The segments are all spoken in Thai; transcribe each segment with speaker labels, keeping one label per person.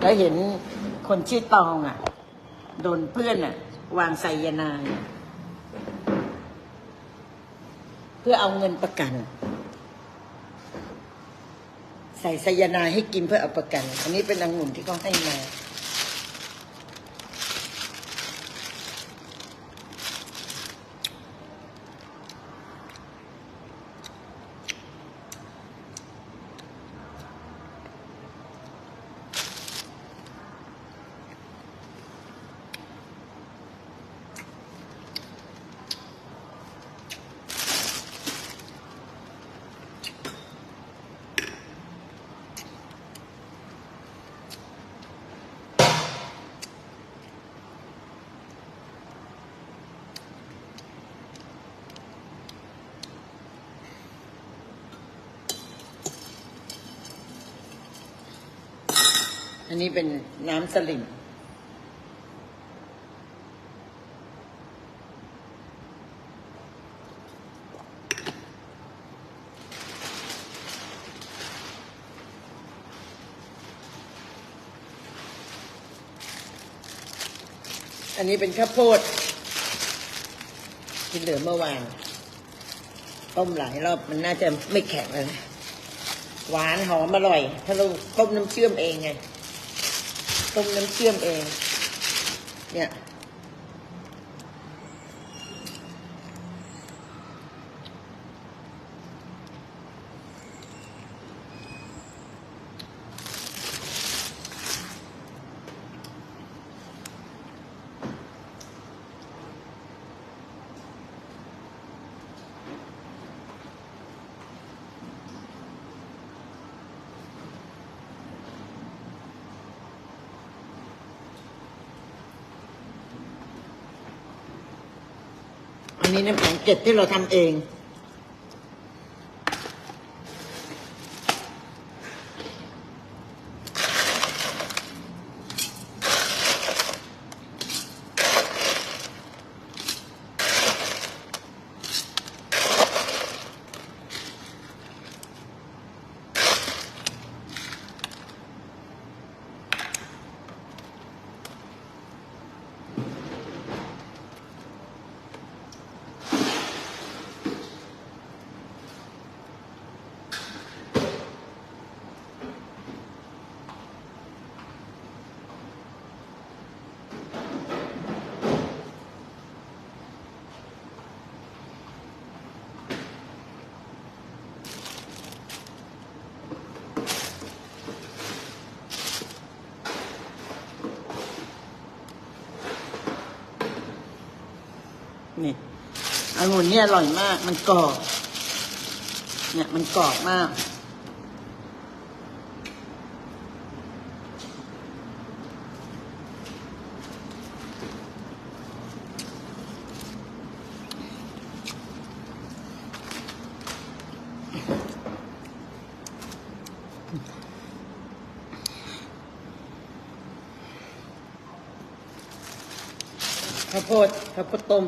Speaker 1: แล้วเห็นคนชื่อตองอะ โดนเพื่อนอะ วางไซยานายเพื่อเอาเงินประกัน ใส่ไซยานายให้กินเพื่อเอาประกัน อันนี้เป็นองุ่นที่เขาให้มา อันนี้เป็นน้ำสลิมอันนี้เป็นข้าวโพดที่เหลือเมื่อวานต้มหลายรอบมันน่าจะไม่แข็งเลยนะหวานหอมอร่อย ถ้าเราต้มน้ำเชื่อมเองไง ต้มน้ำเชื่อมเอง เนี่ย อันนี้น้ำแข็งเก็ดที่เราทำเอง นี่ องุ่นเนี่ยอร่อยมาก มันกรอบ เนี่ยมันกรอบมาก ข้าวโพดข้าวโพดต้ม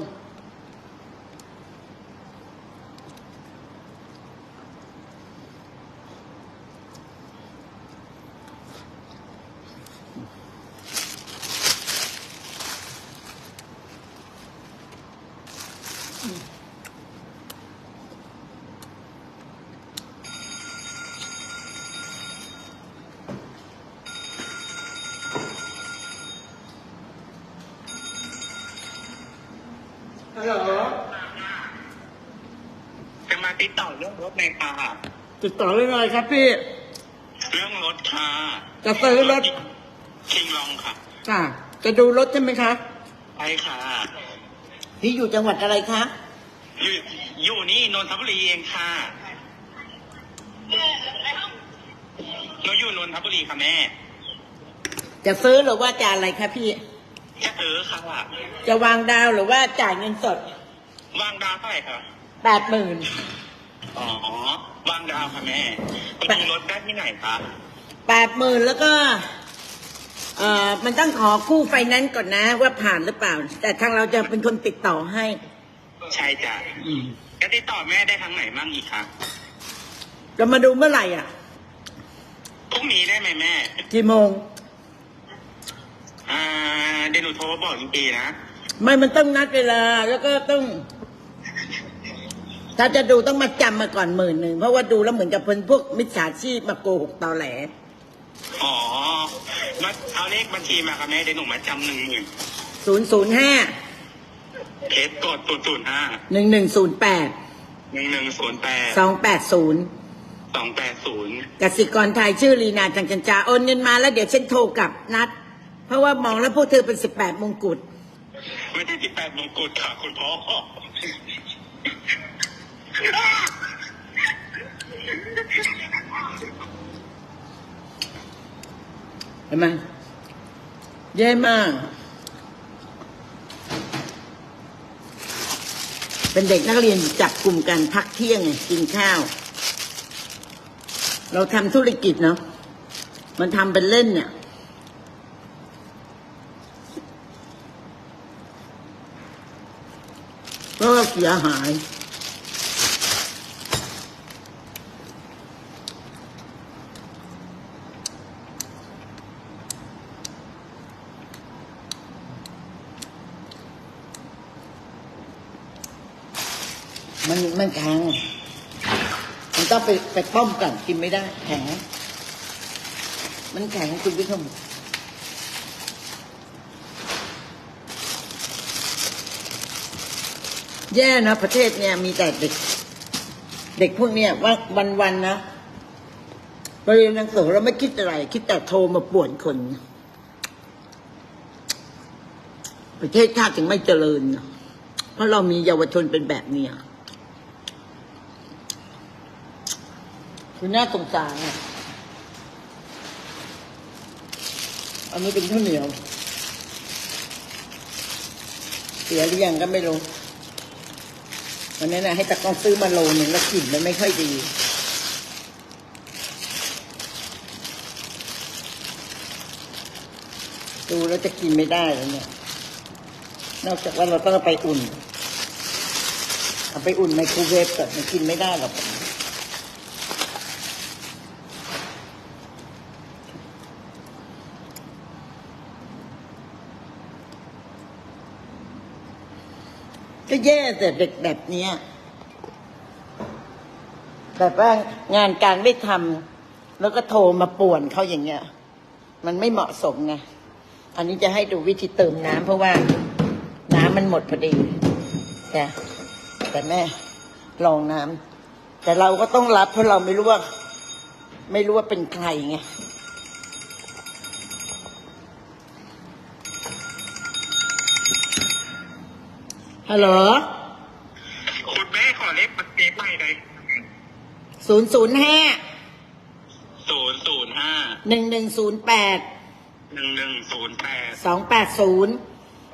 Speaker 1: ฮัลโหล
Speaker 2: จะมาติด ต่อเรื่องรถในค่ะ
Speaker 1: ติดต่อเรื่องอะไรครับพี่
Speaker 2: เรื่องรถค่ะ
Speaker 1: จะซื้อรถ
Speaker 2: คิงลองค่ะ
Speaker 1: ค่ะ จะดูรถใช่ไหมคะ
Speaker 2: ไปค่ะ
Speaker 1: พี่อยู่จังหวัดอะไรคะ
Speaker 2: อยู่อยู่นี่นนทบุรีเองค่ะหนูอยู่นนทบุรีค่ะแม่
Speaker 1: จะซื้อหรือว่าจะอะไรคะพี่
Speaker 2: จะซื้อค่ะ
Speaker 1: จะวางดาวหรือว่าจ่ายเงินสด
Speaker 2: วางดาวเท่าไหร่คะ
Speaker 1: แปดหมื่น
Speaker 2: อ๋อ วางดาวค่ะแม่ไปดูรถได้ที่ไหนคะ
Speaker 1: แปดหมื่นแล้วก็ เอ่อมันต้องขอคู่ไฟแนนซ์ก่อนนะ ว่าผ่านหรือเปล่า แต่ทางเราจะเป็นคนติดต่อให้
Speaker 2: ใช่จ้ะ
Speaker 1: อืม
Speaker 2: จะติดต่อแม่ได้ทางไหนมั่งอีกคะ
Speaker 1: จะมาดูเมื่อไหร่อะ
Speaker 2: พรุ่งนี้ได้ไหมแม่
Speaker 1: กี่โมง
Speaker 2: เดี๋ยวหนูโทรมาบอกจริงๆนะ
Speaker 1: ไม่มันต้องนัดเวลา แล้วก็ต้อง ถ้าจะดูต้องมาจำมาก่อนหมื่นหนึ่งเพราะว่าดูแล้วเหมือนกับเป็นพวกมิจฉาชีพมาโกหกตอแหล
Speaker 2: อ๋อมาเอาเลขบัญชีมาค่ะแม่เดี๋ยวหนูมาจำหนึ่งหมื่น
Speaker 1: ศูนย์ศูนย์ห้า
Speaker 2: เคสกดศูนย์ศูนย์ห้า
Speaker 1: หนึ่งหนึ่งศูนย์แปด
Speaker 2: หนึ่งหนึ่งศูนย์แปด
Speaker 1: สองแปดศูนย์
Speaker 2: สองแปดศูนย์
Speaker 1: กสิกรไทยชื่อลีนาจังจันจาโอนเงินมาแล้วเดี๋ยวฉันโทรกลับนัด เพราะว่ามองแล้วพวกเธอเป็นสิบแปดมงกุฎ
Speaker 2: ไม่ใช่สิบแปดมงกุฎค่ะคุณพ่อ
Speaker 1: เห็นไหมแย่มาก เป็นเด็กนักเรียนจับกลุ่มกันพักเที่ยงกินข้าว เราทำธุรกิจเนาะมันทำเป็นเล่นเนี่ยเพราะว่าเสียหาย มันแข็งมันต้องไปไปต้มก่อนกินไม่ได้ แข็ง มันแข็งคุณผู้ชมแย่นะประเทศเนี่ยมีแต่เด็ก เด็กพวกเนี้ยว่าวันๆนะไปเรียนหนังสือเราไม่คิดอะไร คิดแต่โทรมาป่วนคน ประเทศชาติถึงไม่เจริญ เพราะเรามีเยาวชนเป็นแบบเนี้ย คือน่าสงสารอะอันนี้เป็นข้าวเหนียว เสียหรือยังก็ไม่รู้วันนั้นะให้ตะกองซื้อมาโลหนึ่งแล้วกลิ่นมันไม่ค่อยดีดูแล้วจะกินไม่ได้แล้วเนี่ย นอกจากว่าเราต้องไปอุ่น เอาไปอุ่นไมโครเวฟก่อนมันกินไม่ได้หรอก ก็แย่แต่เด็กแบบเนี้ยแบบว่างานการไม่ทำแล้วก็โทรมาป่วนเขาอย่างเงี้ย มันไม่เหมาะสมไงอันนี้จะให้ดูวิธีเติมน้ำเพราะว่าน้ำมันหมดพอดีแต่แต่แม่ลองน้ำแต่เราก็ต้องรับเพราะเราไม่รู้ว่า ไม่รู้ว่าเป็นใครไง ฮัลโหล
Speaker 2: คุณแม่ขอเลขบัญชีใหม่เลย
Speaker 1: ศูนย์ศูนย์ห้า
Speaker 2: ศูนย์ศูนย์ห้า
Speaker 1: หนึ่งหนึ่งศูนย์แปด
Speaker 2: หนึ่งหนึ่งศูนย์แปด
Speaker 1: สองแปดศูนย์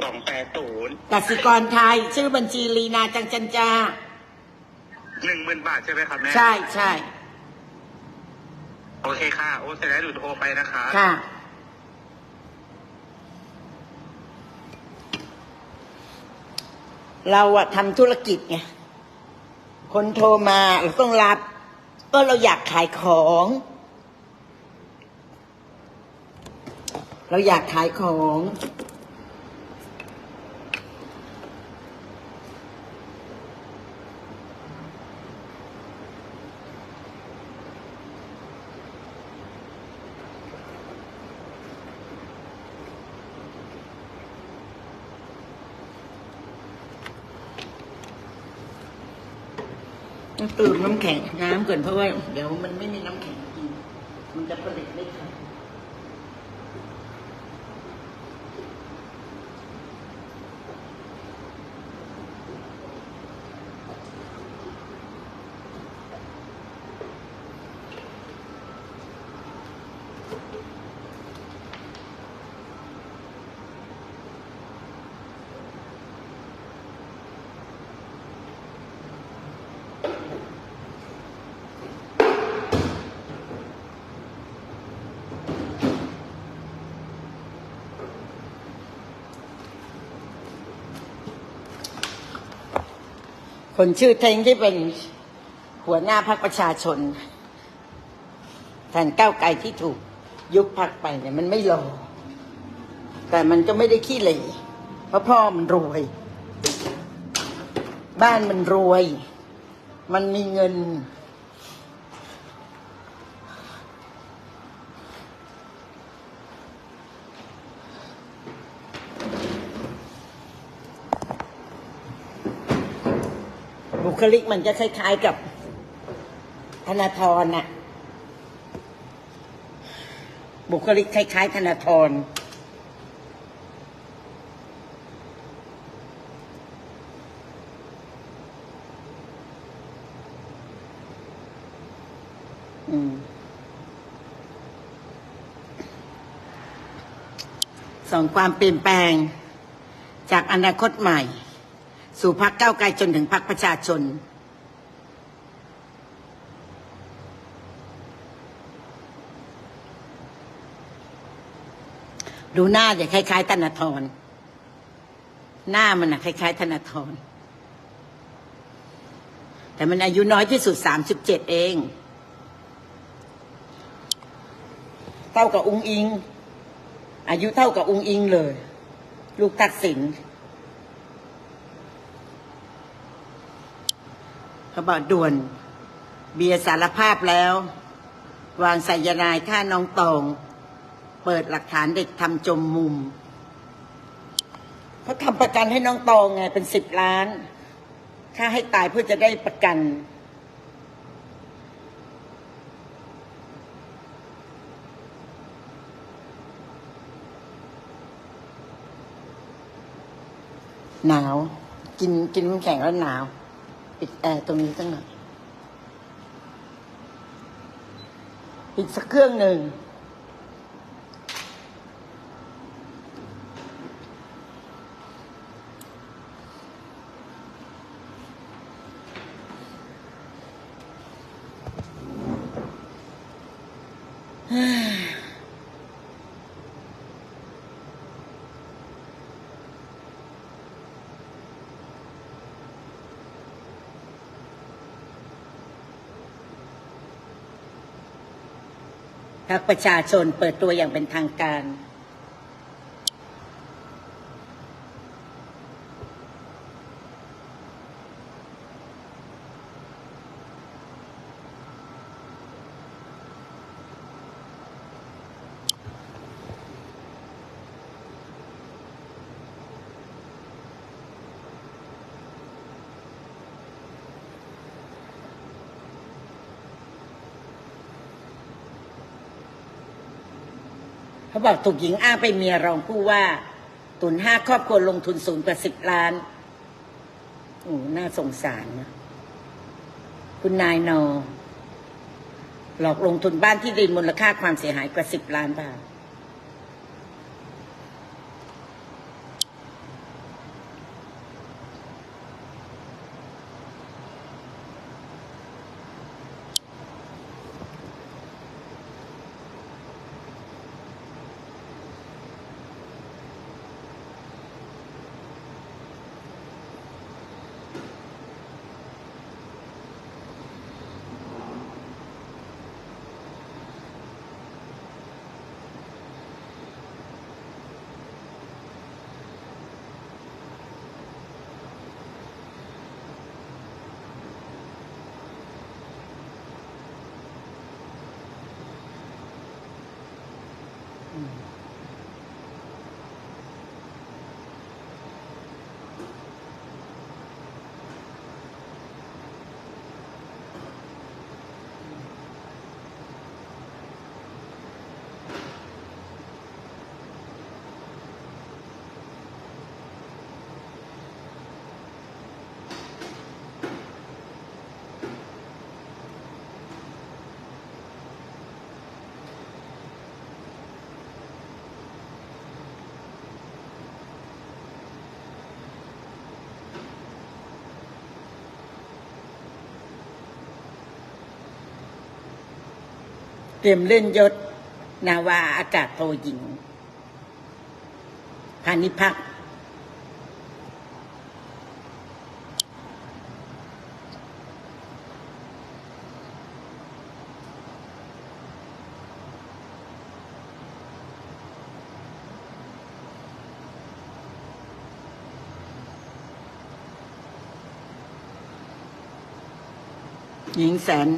Speaker 2: สองแปดศูนย์
Speaker 1: กสิกรไทย ชื่อบัญชีลีนาจังจันจา
Speaker 2: หนึ่งหมื่นบาทใช่ไหมครับแม่
Speaker 1: ใช่ใช่
Speaker 2: โอเคค่ะ โอ้เสร็จแล้วหนูโทรไปนะคะ
Speaker 1: ค่ะ เราอะทำธุรกิจไงคนโทรมาเราต้องรับ ก็เราอยากขายของ เราอยากขายของ ต้องตื่มน้ำแข็งน้ำก่อนเพราะว่า เดี๋ยวมันไม่มีน้ำแข็งกินมันจะผลิตไม่ทัน คนชื่อเทงที่เป็นหัวหน้าพรรคประชาชนแทนก้าวไกลที่ถูกยุบพรรคไปเนี่ยมันไม่รอแต่มันก็ไม่ได้ขี้เหร่เพราะพ่อมันรวย บ้านมันรวย มันมีเงิน คลิกมันจะคล้ายๆกับธนาธรน่ะ บุคลิกคล้ายๆธนาธรอืมสองความเปลี่ยนแปลงจากอนาคตใหม่ สู่พักเก้าไกลจนถึงพักประชาชน ดูหน้าจะคล้ายๆธนาธรหน้ามันนะคล้ายๆธนาธรแต่มันอายุน้อยที่สุดสามสิบเจ็ดเองเท่ากับอุงอิง อายุเท่ากับอุงอิงเลย ลูกทักษิณ เขาบอกด่วน เบียร์สารภาพแล้ว วางสายนายฆ่าน้องตอง เปิดหลักฐานเด็กทำจมมุมเขาทำประกันให้น้องตองไงเป็นสิบล้านค่าให้ตายเพื่อจะได้ประกัน หนาว กินกินน้ำแข็งแล้วหนาว ปิดแอร์ตรงนี้ตั้งหน่อยปิดสักเครื่องหนึ่ง พรรคประชาชนเปิดตัวอย่างเป็นทางการ บอกถูกหญิงอ้างไปเมียรองผู้ว่า ตุนห้าครอบครัวลงทุนสูงกว่าสิบล้านโอ้น่าสงสารนะคุณนายนอหลอกลงทุนบ้านที่ดินมูลค่าความเสียหายกว่าสิบล้านบาท รียมเล่นยศ นาวาอากาศโทหญิง พานิพักหญิงแสน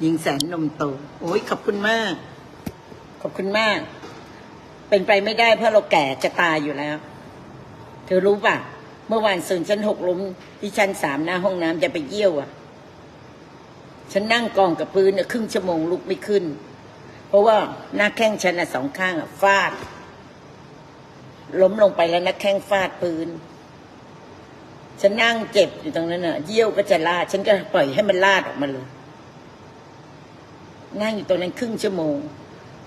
Speaker 1: หญิงแสนนมโต โอ้ยขอบคุณมาก ขอบคุณมาก เป็นไปไม่ได้เพราะเราแก่จะตายอยู่แล้ว เธอรู้ป่ะ เมื่อวานซืนฉันหกล้มที่ชั้นสามหน้าห้องน้ำจะไปเยี่ยวอะ ฉันนั่งกองกับพื้นน่ะครึ่งชั่วโมงลุกไม่ขึ้น เพราะว่าหน้าแข้งฉันอะสองข้างอะฟาด ล้มลงไปแล้วหน้าแข้งฟาดพื้นฉันนั่งเจ็บอยู่ตรงนั้นน่ะ เยี่ยวก็จะลาด ฉันก็ปล่อยให้มันลาดออกมาเลย นั่งอยู่ตรงนั้นครึ่งชั่วโมง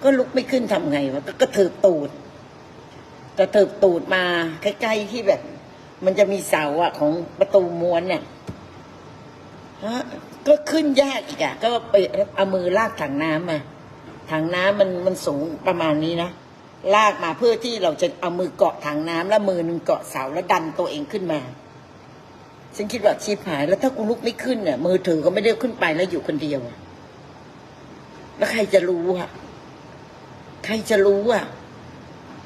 Speaker 1: ก็ลุกไม่ขึ้นทำไงวะก็กระเถิบตูดกระเถิบตูดมาใกล้ๆที่แบบ มันจะมีเสาอะของประตูม้วนเนี่ยฮะก็ขึ้นยากอีกอะก็ไปเอามือลากถังน้ำมาถังน้ำมันมันสูงประมาณนี้นะลากมาเพื่อที่เราจะเอามือเกาะถังน้ำแล้วมือหนึ่งเกาะเสาแล้วดันตัวเองขึ้นมาฉันคิดว่าชีพหาย แล้วถ้ากูลุกไม่ขึ้นเนี่ยมือถือก็ไม่ได้ขึ้นไปแล้วอยู่คนเดียวอะ แล้วใครจะรู้อะใครจะรู้อะ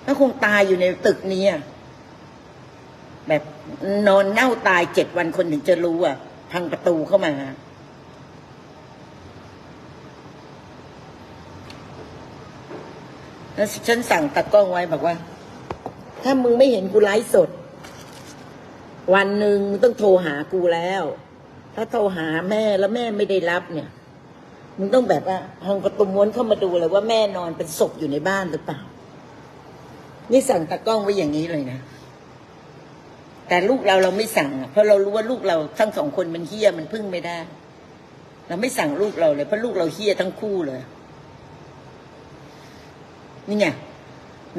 Speaker 1: แล้วคงตายอยู่ในตึกนี้อะแบบนอนเน่าตายเจ็ดวันคนถึงจะรู้อะพังประตูเข้ามา แล้วฉันสั่งตากล้องไว้บอกว่า ถ้ามึงไม่เห็นกูไลฟ์สด วันหนึ่งมึงต้องโทรหากูแล้ว ถ้าโทรหาแม่แล้วแม่ไม่ได้รับเนี่ย มึงต้องแบบว่าพังประตูม้วนเข้ามาดูเลยว่าแม่นอนเป็นศพอยู่ในบ้านหรือเปล่า นี่สั่งตากล้องไว้อย่างนี้เลยนะ แต่ลูกเราเราไม่สั่ง เพราะเรารู้ว่าลูกเราทั้งสองคนมันเฮี้ยมันพึ่งไม่ได้ เราไม่สั่งลูกเราเลยเพราะลูกเราเฮี้ยทั้งคู่เลย นี่ไง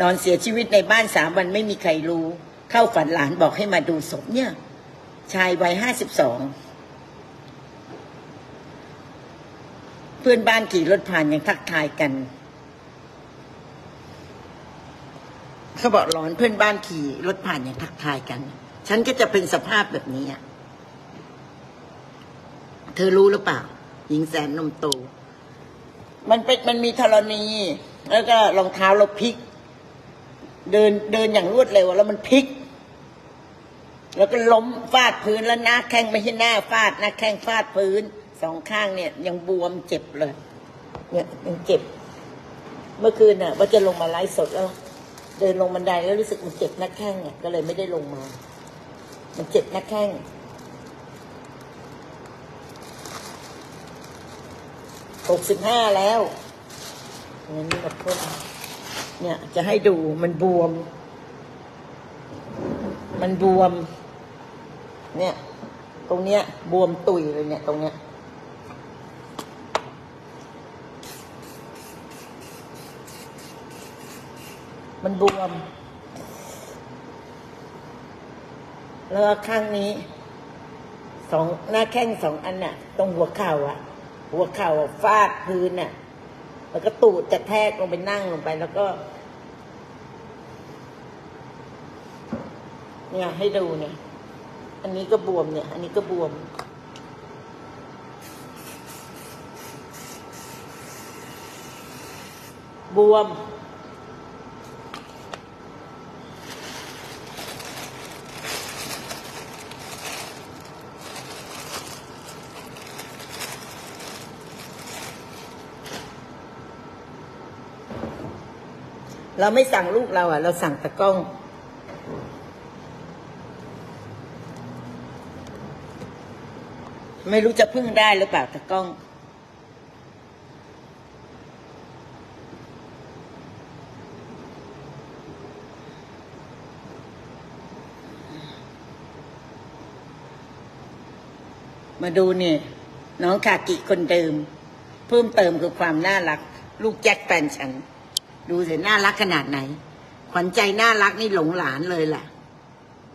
Speaker 1: นอนเสียชีวิตในบ้านสามวันไม่มีใครรู้ เข้าฝันหลานบอกให้มาดูศพเนี่ย ชายวัยห้าสิบสอง เพื่อนบ้านขี่รถผ่านยังทักทายกันเขาบอกร้อนเพื่อนบ้านขี่รถผ่านยังทักทายกัน ฉันก็จะเป็นสภาพแบบนี้อะเธอรู้หรือเปล่า หญิงแสนนมโต มันเป็นมันมีธรณี แล้วก็รองเท้าเราพลิก เดินเดินอย่างรวดเร็วแล้วมันพลิก แล้วก็ล้มฟาดพื้นแล้วหน้าแข้งไม่ใช่หน้าฟาดหน้าแข้งฟาดพื้น สองข้างเนี่ย ยังบวมเจ็บเลย เนี่ยยังเจ็บ เมื่อคืนน่ะ ว่าจะลงมาไลฟ์สดแล้ว เดินลงบันไดแล้วรู้สึกมันเจ็บหน้าแข้งเนี่ยก็เลยไม่ได้ลงมา มันเจ็บหน้าแข้งหกสิบห้าแล้วงั้นนี่กับพวกเนี่ย จะให้ดูมันบวม มันบวม เนี่ย ตรงเนี้ย บวมตุยเลยเนี่ย ตรงเนี้ย มันบวม แล้วข้างนี้สองหน้าแข้งสองอันน่ะ ตรงหัวเข่าอะ หัวเข่าฟาดพื้นน่ะ แล้วก็ตูดกระแทกลงไปนั่งลงไป แล้วก็ เนี่ยให้ดูเนี่ย อันนี้ก็บวมเนี่ย อันนี้ก็บวมบวม เราไม่สั่งลูกเราอะ เราสั่งตะกล้อง ไม่รู้จะพึ่งได้หรือเปล่าตะกล้อง มาดูนี่น้องคากิคนเดิม เพิ่มเติมคือความน่ารัก ลูกแจ็คแฟนฉัน ดูสิน่ารักขนาดไหน ขวัญใจน่ารักนี่หลงหลานเลยแหละ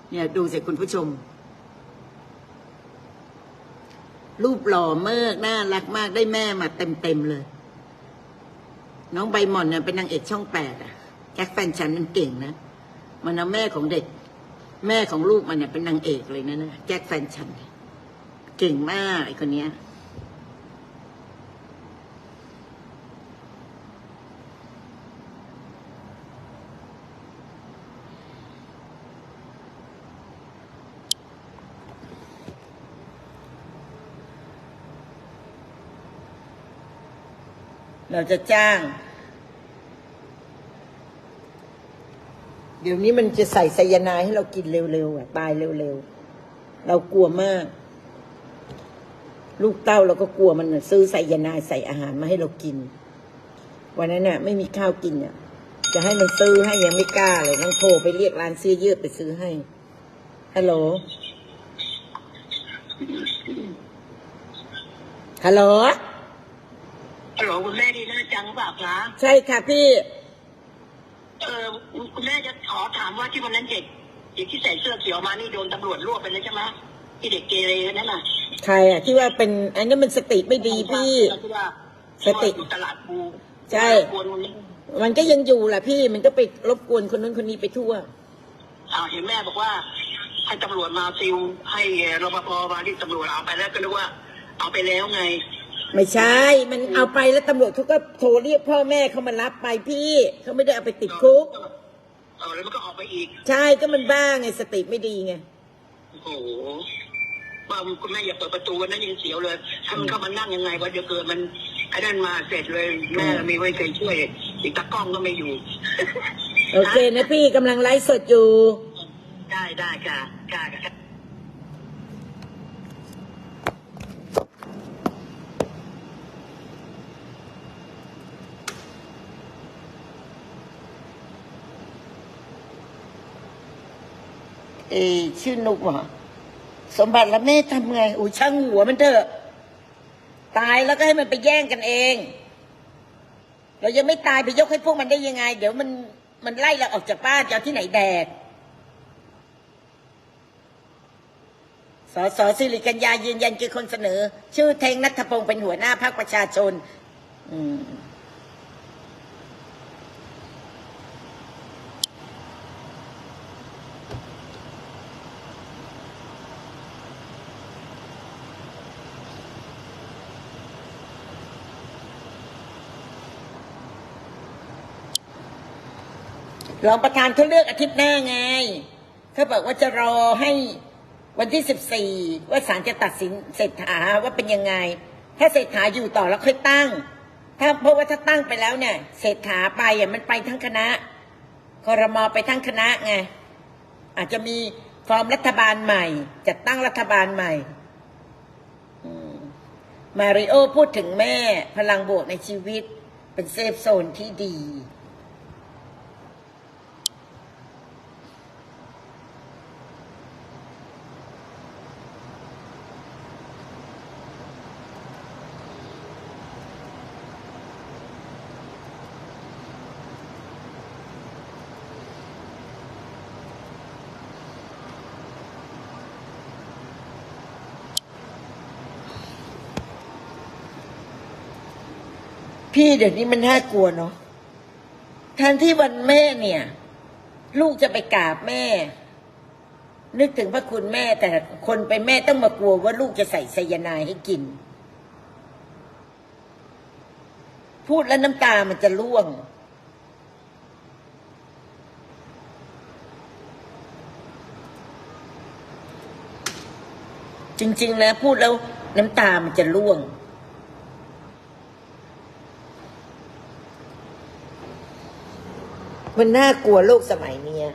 Speaker 1: เนี่ยดูสิคุณผู้ชม รูปหล่อมากน่ารักมากได้แม่มาเต็มเต็มๆเลย น้องใบหม่อนเนี่ยเป็นนางเอกช่องแปดอะแจ็คแฟนฉันมันเก่งนะมันเอาแม่ของเด็ก แม่ของลูกมันเนี่ยเป็นนางเอกเลยนะนะแจ็คแฟนฉัน เก่งมากไอ้คนเนี้ย เราจะจ้าง เดี๋ยวนี้มันจะใส่ไซยาไนด์ให้เรากินเร็วๆอะตายเร็วๆ เรากลัวมาก ลูกเต้าเราก็กลัวมันซื้อไซยาไนด์ใส่อาหารมาให้เรากิน วันนั้นน่ะ ไม่มีข้าวกินอะจะให้มันซื้อให้ยังไม่กล้าเลยต้องโทรไปเรียกร้านซื้อยืดไปซื้อให้ฮัลโหลฮัลโหล
Speaker 3: ฮัลโหลคุณแม่ดีน่าจังหรือเปล่าคะ
Speaker 1: ใช่ค่ะพี่
Speaker 3: เออคุณแม่จะขอถามว่าที่วันนั้นเด็กเด็กที่ใส่เสื้อเขียวมานี่โดนตำรวจรวบไปเลยใช่ไหมที่เด็กเกเรนั่นน่ะ
Speaker 1: ใครอะที่ว่าเป็นอันนั้นมันสติไม่ดีพี่
Speaker 3: ที่ว่า
Speaker 1: สติ
Speaker 3: ที่ว่าอยู่ตลาดบู
Speaker 1: ใช่
Speaker 3: กวนคนนี้
Speaker 1: มันก็ยังอยู่แหละพี่มันก็ไปรบกวนคนนู้นคนนี้ไปทั่ว
Speaker 3: อ่าเห็นแม่บอกว่า ให้ตำรวจมาซิลให้รปภมาที่ตำรวจเอาไปแล้วก็นึกว่า เอาไปแล้วไง
Speaker 1: ไม่ใช่ มันเอาไปแล้วตำรวจเขาก็โทรเรียกพ่อแม่เขามารับไปพี่เขาไม่ได้เอาไปติดคุก
Speaker 3: เออแล้วมันก็ออกไปอีก
Speaker 1: ใช่ก็มันบ้าไงสติไม่ดีไง
Speaker 3: โอ้โหว่าคุณแม่อย่าเปิดประตูวันนั้นยังเสียวเลยถ้ามันเข้ามานั่งยังไงวะเดี๋ยวเกิดมันไอ้นั่นมาเสร็จเลยแม่มีไว้ใจช่วยอีกตากล้องก็ไม่อยู่
Speaker 1: โอเคนะพี่กำลังไลฟ์สดอยู่
Speaker 3: ได้ได้ค่ะค่ะ
Speaker 1: เอชื่อนุกเหรอสมบัติแล้วแม่ทำไงอุ้ยช่างหัวมันเถอะ ตายแล้วก็ให้มันไปแย่งกันเอง เรายังไม่ตายไปยกให้พวกมันได้ยังไง เดี๋ยวมันมันไล่เราออกจากบ้านจะเอาที่ไหนแดกสสสิริกัญญายืนยันคือคนเสนอ ชื่อเทงนัทพงศ์เป็นหัวหน้าพรรคประชาชน อืม รองประธานเขาเลือกอาทิตย์หน้าไงเขาบอกว่าจะรอให้วันที่สิบสี่ว่าศาลจะตัดสินเศรษฐาว่าเป็นยังไง ถ้าเศรษฐาอยู่ต่อแล้วค่อยตั้ง ถ้าเพราะว่าถ้าตั้งไปแล้วเนี่ยเศรษฐาไปอะมันไปทั้งคณะคอรมอไปทั้งคณะไงอาจจะมีฟอร์มรัฐบาลใหม่จัดตั้งรัฐบาลใหม่มมาริโอพูดถึงแม่พลังบวกในชีวิตเป็นเซฟโซนที่ดี พี่เดี๋ยวนี้มันน่ากลัวเนาะแทนที่วันแม่เนี่ย ลูกจะไปกราบแม่ นึกถึงพระคุณแม่แต่คนไปแม่ต้องมากลัวว่าลูกจะใส่ไซยาไนให้กิน พูดแล้วน้ำตามันจะร่วง จริง ๆ นะ พูดแล้วน้ำตามันจะร่วง มันน่ากลัวโลกสมัยเนี้ย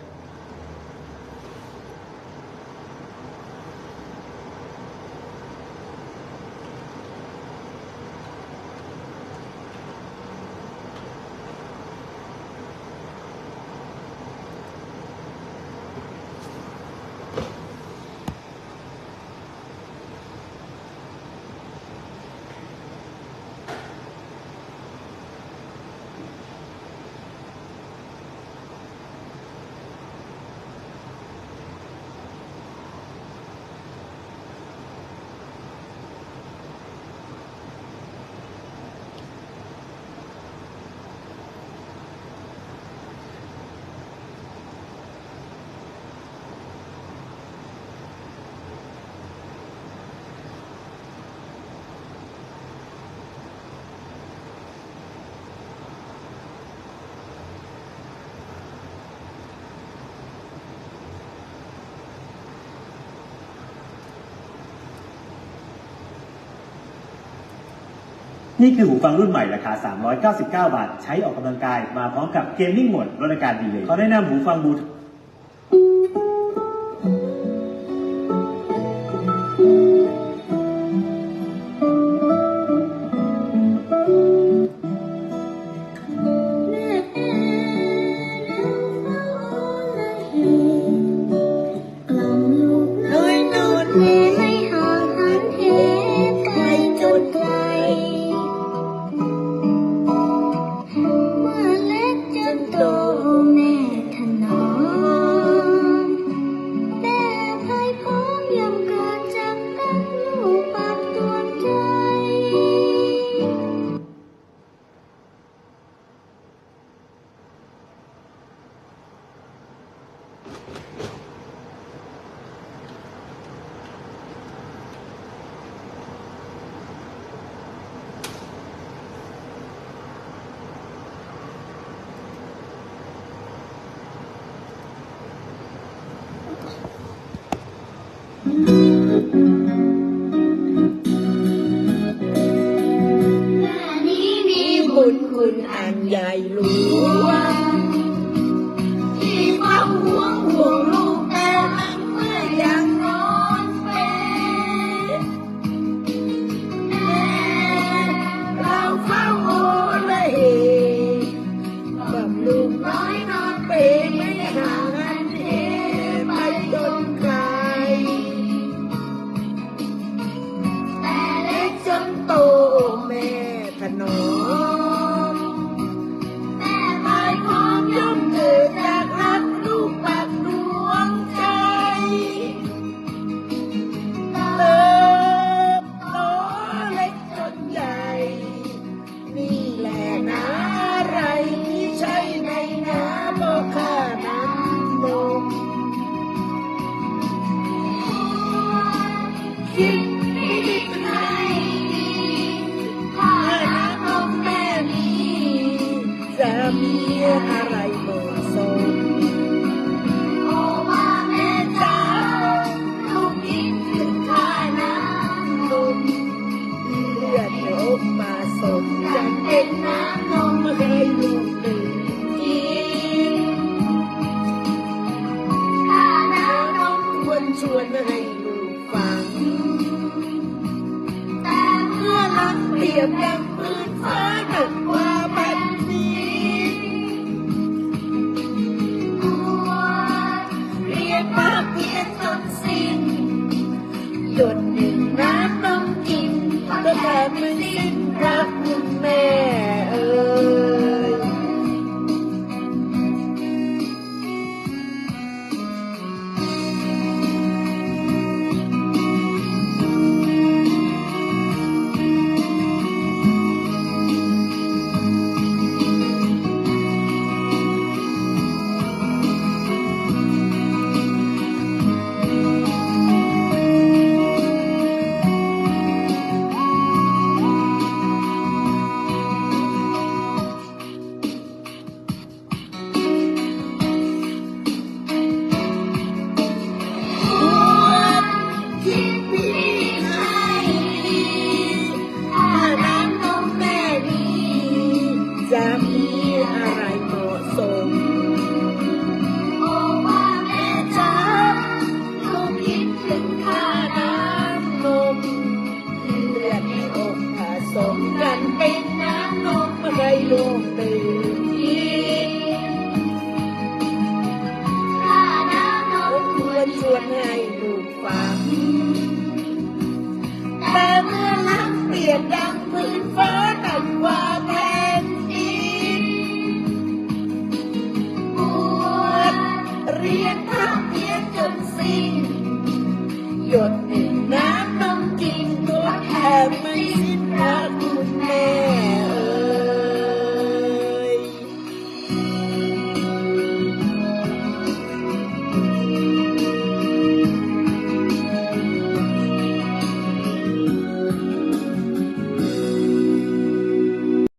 Speaker 1: นี่คือหูฟังรุ่นใหม่ราคา 399 บาท ใช้ออกกำลังกายมาพร้อมกับเกมมิ่งโหมดลดอาการดีเลยเขาแนะนำหูฟังบลู